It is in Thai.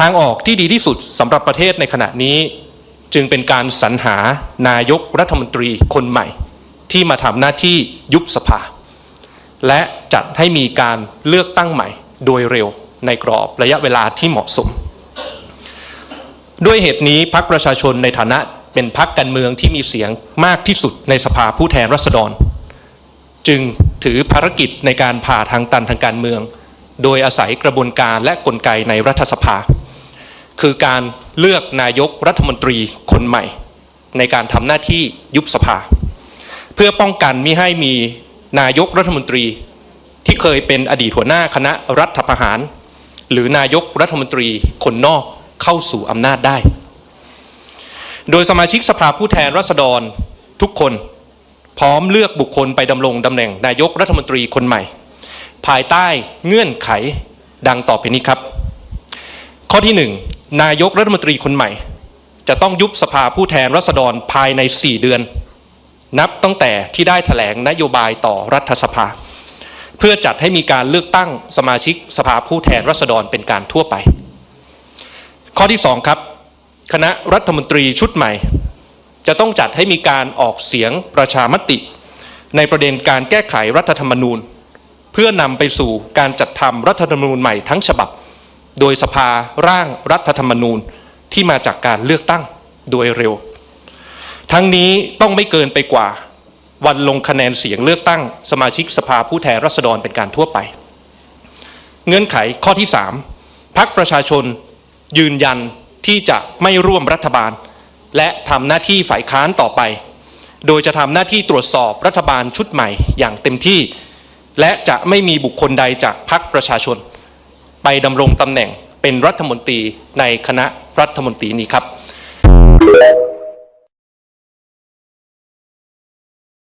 ทางออกที่ดีที่สุดสำหรับประเทศในขณะนี้ จึงเป็นการสรรหานายกรัฐมนตรีคนใหม่ ที่มาทำหน้าที่ยุบสภา และจัดให้มีการเลือกตั้งใหม่โดยเร็วในกรอบระยะเวลาที่เหมาะสม ด้วยเหตุนี้พรรคประชาชนในฐานะเป็นพรรคการเมืองที่มีเสียงมากที่สุดในสภาผู้แทนราษฎร จึงถือภารกิจในการผ่าทางตันทางการเมือง โดยอาศัยกระบวนการและกลไกในรัฐสภา คือการเลือกนายกรัฐมนตรีคนใหม่ ในการทำหน้าที่ยุบสภา เพื่อป้องกันมิให้มีนายกรัฐมนตรี ที่เคยเป็นอดีตหัวหน้าคณะรัฐประหาร หรือนายกรัฐมนตรีคนนอกเข้าสู่อำนาจได้ โดยสมาชิกสภาผู้แทนราษฎรทุกคนพร้อมเลือกบุคคลไปดำรงตำแหน่งนายกรัฐมนตรีคนใหม่ ภายใต้เงื่อนไขดังต่อไปนี้ครับ ข้อที่ห นายกรัฐมนตรีคนใหม่ จะต้องยุบสภาผู้แทนราษฎรภายใน 4 เดือน นับตั้งแต่ที่ได้แถลงนโยบายต่อรัฐสภา เพื่อจัดให้มีการเลือกตั้งสมาชิกสภาผู้แทนราษฎรเป็นการทั่วไป ข้อที่ 2 ครับ คณะรัฐมนตรีชุดใหม่ จะต้องจัดให้มีการออกเสียงประชามติ ในประเด็นการแก้ไขรัฐธรรมนูญ เพื่อนำไปสู่การจัดทำรัฐธรรมนูญใหม่ทั้งฉบับ โดยสภาร่างรัฐธรรมนูญที่มาจากการเลือกตั้งโดยเร็ว ทั้งนี้ต้องไม่เกินไปกว่า วันลงคะแนนเสียงเลือกตั้ง สมาชิกสภาผู้แทนราษฎรเป็นการทั่วไป เงื่อนไขข้อที่ 3พักประชาชนยืนยันที่จะไม่ร่วมรัฐบาล และทำหน้าที่ฝ่ายค้านต่อไป โดยจะทำหน้าที่ตรวจสอบรัฐบาลชุดใหม่อย่างเต็มที่ และจะไม่มีบุคคลใดจากพรรคประชาชน ไปดำรงตำแหน่งเป็นรัฐมนตรีในคณะรัฐมนตรีนี้ครับ